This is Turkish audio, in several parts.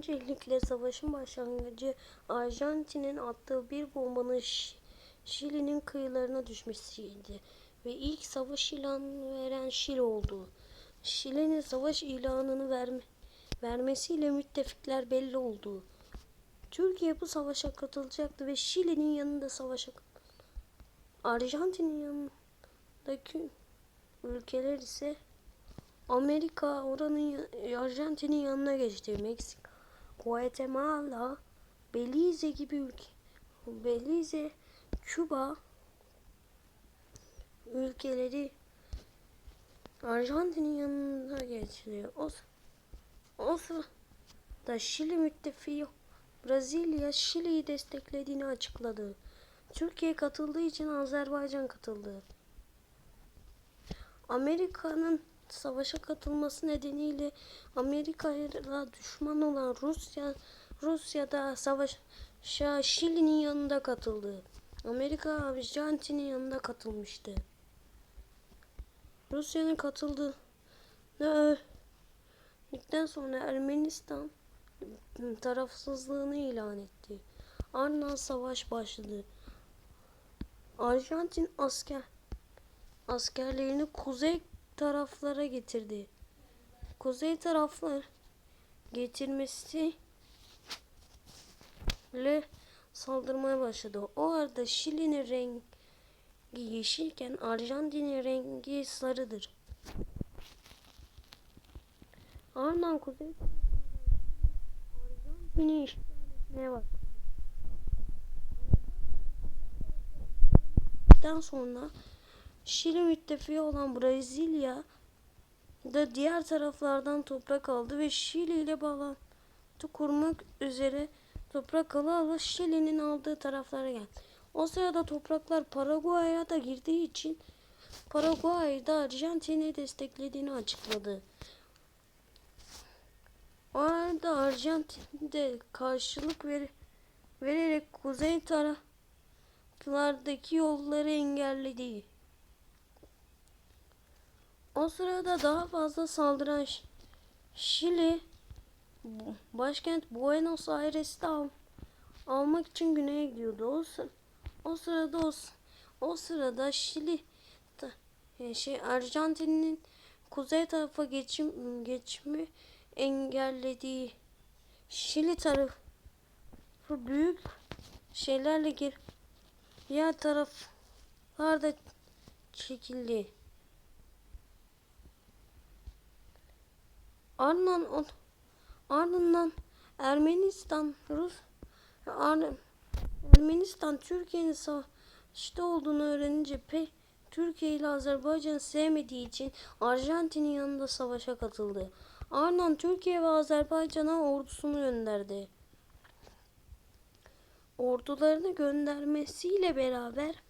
Öncelikle savaşın başlangıcı Arjantin'in attığı bir bombanın Şi- Şili'nin kıyılarına düşmesiydi ve ilk savaş ilanını veren Şili oldu. Şili'nin savaş ilanını verme, vermesiyle müttefikler belli oldu. Türkiye bu savaşa katılacaktı ve Şili'nin yanında savaşa Arjantin'in yanındaki ülkeler ise Amerika oranın Arjantin'in yanına geçti. Meksika, Guatemala, Belize gibi ülke Belize, Küba ülkeleri Arjantin'in yanına geçti. O, o sırada Şili müttefiği Brezilya Şili'yi desteklediğini açıkladı. Türkiye katıldığı için Azerbaycan katıldı. Amerika'nın savaşa katılması nedeniyle Amerika'ya düşman olan Rusya Rusya'da savaşa Şili'nin yanında katıldı. Amerika Arjantin'in yanında katılmıştı. Rusya'nın katıldığını öğrendikten sonra Ermenistan tarafsızlığını ilan etti. Ardından savaş başladı. Arjantin asker askerlerini kuzey taraflara getirdi. Kuzey taraflar getirmesiyle saldırmaya başladı. O arada Şili'nin rengi yeşilken Arjantin'in rengi sarıdır. Ardından kuzey Arjantin'i işgal etmeye başladı. Sonra Şili müttefiği olan Brezilya da diğer taraflardan toprak aldı ve Şili ile bağlantı kurmak üzere toprak ala ala Şili'nin aldığı taraflara geldi. O sırada topraklar Paraguay'a da girdiği için Paraguay da Arjantin'i desteklediğini açıkladı. O arada Arjantin de karşılık ver- vererek kuzey taraflardaki yolları engelledi. O sırada daha fazla saldıran Şili başkent Buenos Aires'te al- almak için güneye gidiyordu. O, sı- o sırada o, o sırada Şili e, şey Arjantin'in kuzey tarafa geçim geçimi engellediği Şili tarafı büyük şeylerle gir diğer taraflar da çekildi. Ardından on- ardından Ermenistan Rus Ar- Ermenistan Türkiye'nin savaşta olduğunu öğrenince pek Türkiye ile Azerbaycan'ı sevmediği için Arjantin'in yanında savaşa katıldı. Ardından Türkiye ve Azerbaycan'a ordusunu gönderdi. Ordularını göndermesiyle beraber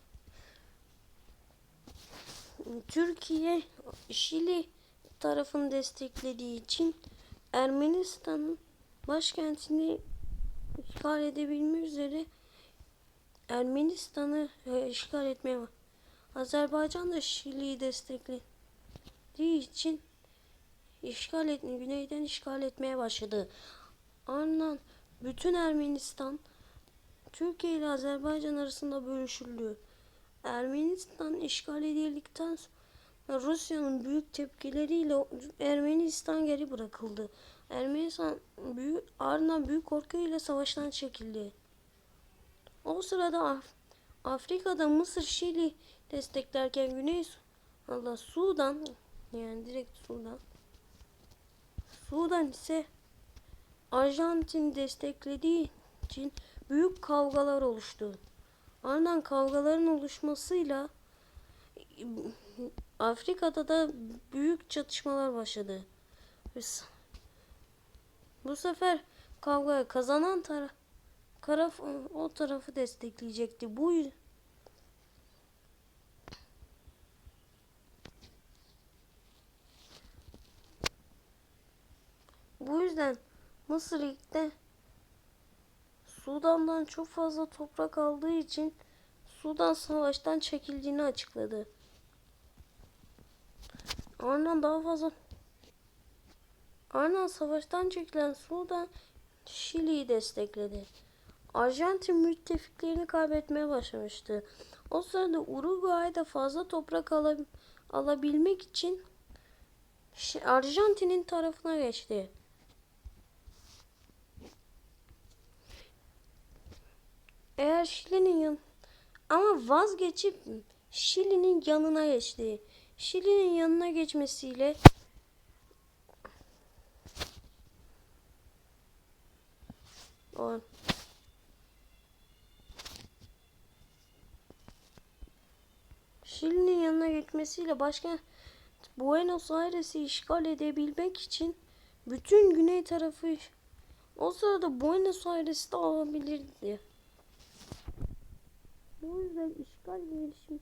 Türkiye Şili tarafını desteklediği için Ermenistan'ın başkentini işgal edebilmek üzere Ermenistan'ı e, işgal etmeye var. Azerbaycan da Şili'yi desteklediği için işgal et, güneyden işgal etmeye başladı. Ardından bütün Ermenistan Türkiye ile Azerbaycan arasında bölüşüldü. Ermenistan işgal edildikten sonra Rusya'nın büyük tepkileriyle Ermenistan geri bırakıldı. Ermenistan büyük, ardından büyük korkuyla savaştan çekildi. O sırada Af- Afrika'da Mısır Şili desteklerken Güney Allah Sudan yani direkt Sudan Sudan ise Arjantin desteklediği için büyük kavgalar oluştu. Ardından kavgaların oluşmasıyla Afrika'da da büyük çatışmalar başladı. Bu sefer kavgaya kazanan taraf taraf o tarafı destekleyecekti. Bu Bu yüzden Mısır ilkte Sudan'dan çok fazla toprak aldığı için Sudan savaştan çekildiğini açıkladı. Ardından daha fazla Ardından savaştan çekilen Sudan Şili'yi destekledi. Arjantin müttefiklerini kaybetmeye başlamıştı. O sırada Uruguay'da fazla toprak ala- alabilmek için Arjantin'in tarafına geçti. Eğer Şili'nin yan ama vazgeçip Şili'nin yanına geçti. Şili'nin yanına geçmesiyle o Şili'nin yanına gitmesiyle başkent Buenos Aires'i işgal edebilmek için bütün güney tarafı o sırada Buenos Aires'i de alabilirdi. Bu yüzden işgal gelişimi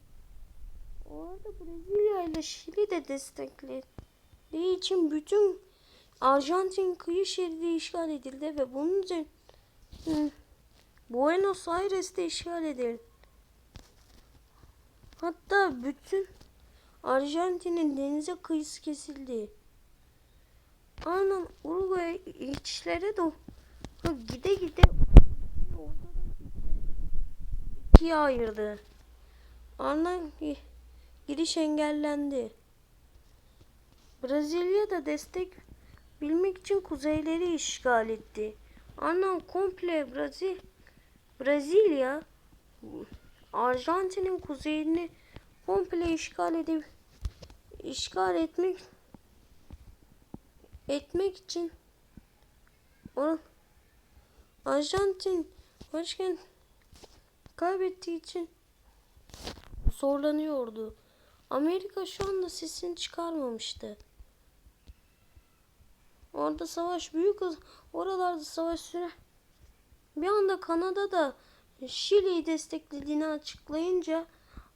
o arada Brezilya ile Şili de desteklediği için bütün Arjantin kıyı şeridi işgal edildi ve bunun için Buenos Aires de işgal edildi. Hatta bütün Arjantin'in denize kıyısı kesildi. Aynen Uruguay içlere de gide gide ortadan ikiye ayırdı. Aynen giriş engellendi. Brezilya da destek bilmek için kuzeyleri işgal etti. Aynen komple Brezil Brezilya Arjantin'in kuzeyini komple işgal edip işgal etmek etmek için Arjantin başkent kaybettiği için zorlanıyordu. Amerika şu anda sesini çıkarmamıştı. Orada savaş büyük oralarda savaş süre. Bir anda Kanada da Şili'yi desteklediğini açıklayınca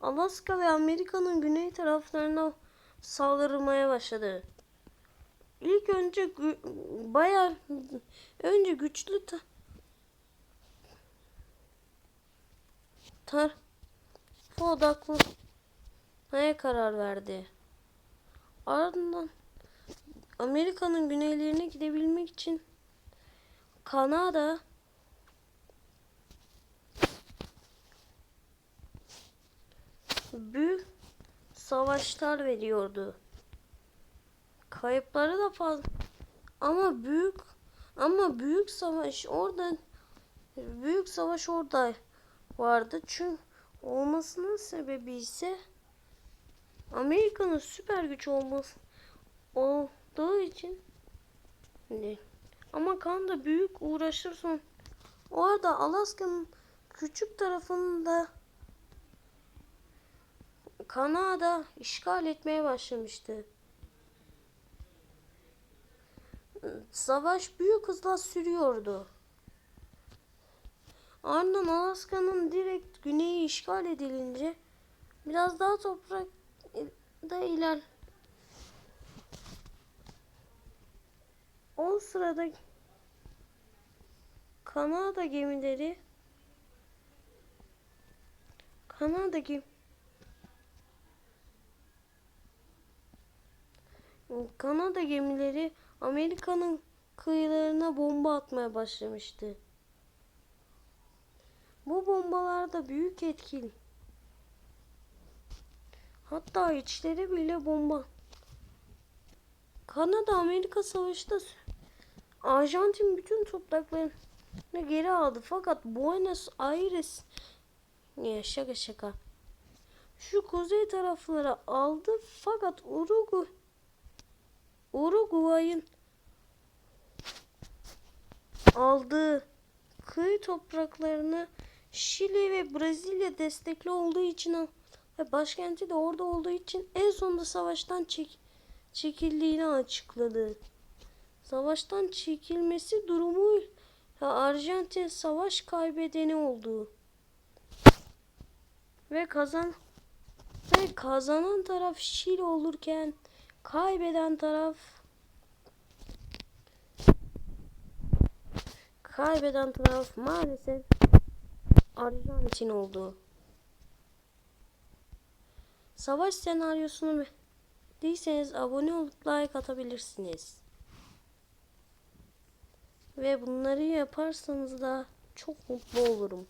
Alaska ve Amerika'nın güney taraflarına saldırmaya başladı. İlk önce bayağı önce güçlü ta- tar odaklanmaya karar verdi. Ardından Amerika'nın güneylerine gidebilmek için Kanada büyük savaşlar veriyordu. Kayıpları da fazla ama büyük ama büyük savaş orada büyük savaş orada vardı. Çünkü olmasının sebebi ise Amerika'nın süper güç olması olduğu için ne? Ama Kanada büyük uğraşır son. Orada Alaska'nın küçük tarafında Kanada işgal etmeye başlamıştı. Savaş büyük hızla sürüyordu. Ardından Alaska'nın direkt güneyi işgal edilince biraz daha toprakta iler. O sırada Kanada gemileri Kanada gemi Kanada gemileri Amerika'nın kıyılarına bomba atmaya başlamıştı. Bu bombalar da büyük etkili. Hatta içleri bile bomba. Kanada Amerika Savaşı'nda Arjantin bütün topraklarını geri aldı. Fakat Buenos Aires niye şaka şaka. Şu kuzey tarafları aldı fakat Uruguay Uruguay'ın aldığı kıyı topraklarını Şili ve Brezilya destekli olduğu için al- ve başkenti de orada olduğu için en sonunda savaştan çek, çekildiğini açıkladı. Savaştan çekilmesi durumu Arjantin savaş kaybedeni oldu. Ve kazan ve kazanan taraf Şili olurken kaybeden taraf kaybeden taraf maalesef Arjantin oldu. Savaş senaryosunu değilseniz abone olup like atabilirsiniz. Ve bunları yaparsanız da çok mutlu olurum.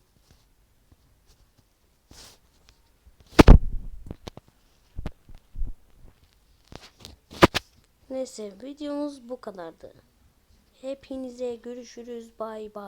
Neyse videomuz bu kadardı. Hepinize görüşürüz. Bay bay.